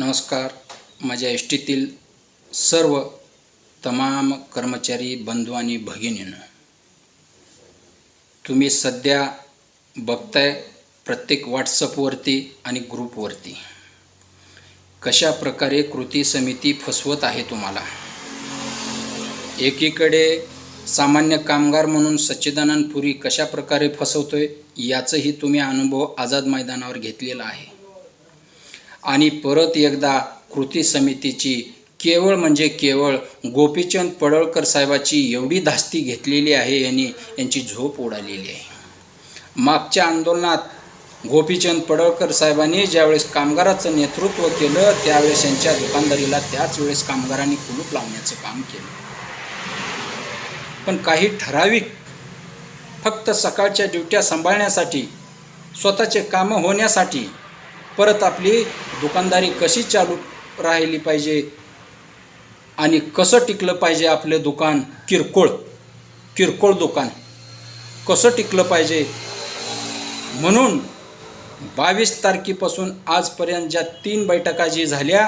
नमस्कार. माझ्या एस टीतील सर्व तमाम कर्मचारी बंधू आणि भगिनीनं तुम्ही सध्या बघताय प्रत्येक व्हॉट्सअपवरती आणि ग्रुपवरती कशा प्रकारे कृती समिती फसवत आहे तुम्हाला? एकीकडे सामान्य कामगार म्हणून सच्चिदानंद पुरी कशा प्रकारे फसवतोय याचंही तुम्ही अनुभव आझाद मैदानावर घेतलेला आहे. आणि परत एकदा कृती समितीची केवळ म्हणजे केवळ गोपीचंद पडळकर साहेबाची एवढी धास्ती घेतलेली आहे यांनी यांची झोप उडालेली आहे. मागच्या आंदोलनात गोपीचंद पडळकर साहेबांनी ज्यावेळेस कामगाराचं नेतृत्व केलं त्यावेळेस यांच्या दुकानदारीला त्याच वेळेस कामगारांनी कुलूप लावण्याचं काम केलं. पण काही ठराविक फक्त सकाळच्या ड्युट्या सांभाळण्यासाठी स्वतःचे कामं होण्यासाठी परत आपली दुकानदारी कशी चालू राहिली पाहिजे आणि कसं टिकलं पाहिजे आपलं दुकान? किरकोळ किरकोळ दुकान. कसं टिकलं पाहिजे? म्हणून बावीस तारखेपासून आजपर्यंत ज्या तीन बैठका जी झाल्या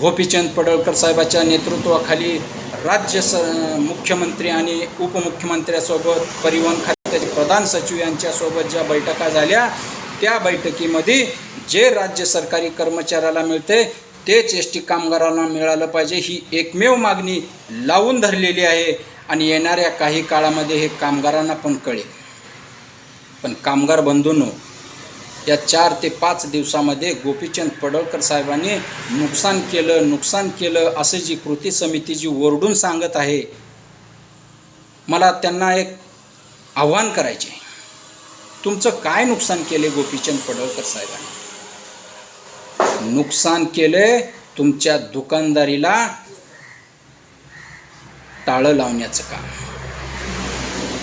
गोपीचंद पडळकर साहेबाच्या नेतृत्वाखाली राज्य स मुख्यमंत्री आणि उपमुख्यमंत्र्यासोबत परिवहन खात्याचे प्रधान सचिव यांच्यासोबत ज्या बैठका झाल्या त्या बैठकीमध्ये जे राज्य सरकारी कर्मचाऱ्याला मिळते तेच एस टी कामगारांना मिळालं पाहिजे ही एकमेव मागणी लावून धरलेली आहे आणि येणाऱ्या काही काळामध्ये हे कामगारांना पण कळेल पण कामगार बंधूंनो या चार ते पाच दिवसामध्ये गोपीचंद पडळकर साहेबांनी नुकसान केलं नुकसान केलं असं जी कृती समिती जी ओरडून सांगत आहे मला त्यांना एक आव्हान करायचे आहे. तुमचं काय नुकसान केले गोपीचंद पडळकर साहेबांनी? नुकसान केले तुमच्या दुकानदारीला टाळं लावण्याचं काम.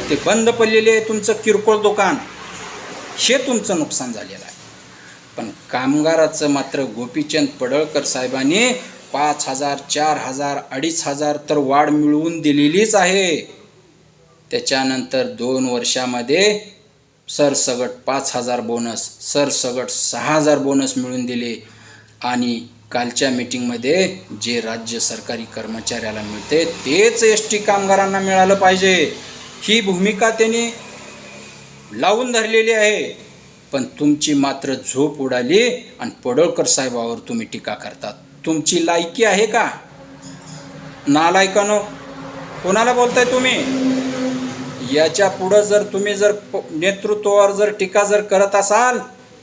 ते बंद पडलेले आहे तुमचं किरकोळ दुकान. हे तुमचं नुकसान झालेलं आहे. पण कामगाराचं मात्र गोपीचंद पडळकर साहेबांनी पाच हजार चार हजार अडीच हजार तर वाढ मिळवून दिलेलीच आहे. त्याच्यानंतर दोन वर्षामध्ये सरसगट पाच हजार बोनस सरसगट सहा हजार बोनस मिळून दिले. आणि कालच्या मीटिंगमध्ये जे राज्य सरकारी कर्मचाऱ्याला मिळते तेच एस टी कामगारांना मिळालं पाहिजे. ही भूमिका त्यांनी लावून धरलेली आहे. पण तुमची मात्र झोप उडाली आणि पडळकर साहेबावर तुम्ही टीका करतात तुमची लायकी आहे का? नालायकानो कोणाला बोलताय तुम्ही? याच्या पुढं जर तुम्ही जर प- नेतृत्वावर जर टीका जर करत असाल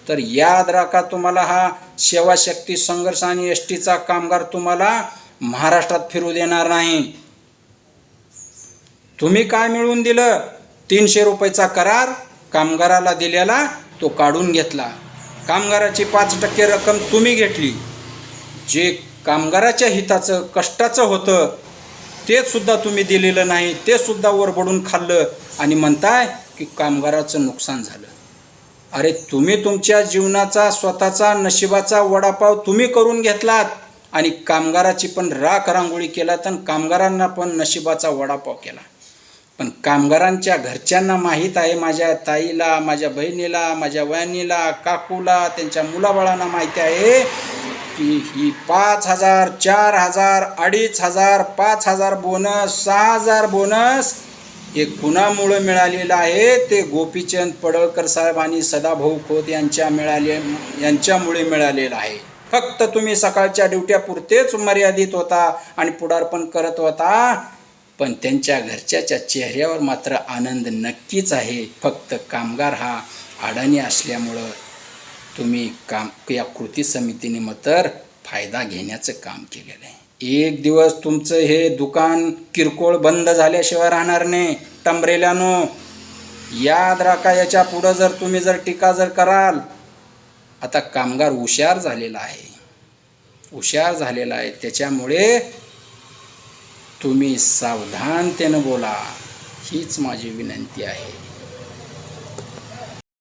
तर याद राखा तुम्हाला हा सेवाशक्ती संघर्ष आणि एस टीचा कामगार तुम्हाला महाराष्ट्रात फिरू देणार नाही. तुम्ही काय मिळवून दिलं? तीनशे रुपयेचा करार कामगाराला दिलेला तो काढून घेतला. कामगाराची पाच टक्के रक्कम तुम्ही घेतली. जे कामगाराच्या हिताचं कष्टाचं होतं ते सुद्धा तुम्ही दिलेलं नाही ते सुद्धा वरबडून खाल्लं आणि म्हणताय की कामगाराचं नुकसान झालं. अरे तुम्ही तुमच्या जीवनाचा स्वतःचा नशिबाचा वडापाव तुम्ही करून घेतलात आणि कामगाराची पण राख रांगोळी केलात आणि कामगारांना पण नशिबाचा वडापाव केला. पण कामगारांच्या घरच्यांना माहीत आहे माझ्या ताईला माझ्या बहिणीला माझ्या वहिनीला काकूला त्यांच्या मुलाबाळांना माहिती आहे की ही पाच हजार चार हजार अडीच हजार पाच हजार बोनस सहा हजार बोनस हे कुणामुळं मिळालेलं आहे? ते गोपीचंद पडळकर साहेब आणि सदाभाऊ खोत यांच्या मिळाले यांच्यामुळे मिळालेलं आहे. फक्त तुम्ही सकाळच्या ड्युट्यापुरतेच मर्यादित होता आणि पुढारपण करत होता. पण त्यांच्या घरच्याच्या चेहऱ्यावर मात्र आनंद नक्कीच आहे. फक्त कामगार हा अडाणी असल्यामुळं तुम्ही काम या कृती समितीने मात्र फायदा घेण्याचं काम केलेलं आहे. एक दिवस तुमचं हे दुकान किरकोळ बंद झाल्याशिवाय राहणार नाही. टंबरेल्यानो याद राखा याच्या पुढं जर तुम्ही जर टीका जर कराल आता कामगार हुशार झालेला आहे. हुशार झालेला आहे. त्याच्यामुळे तुम्ही सावधानतेनं बोला. हीच माझी विनंती आहे.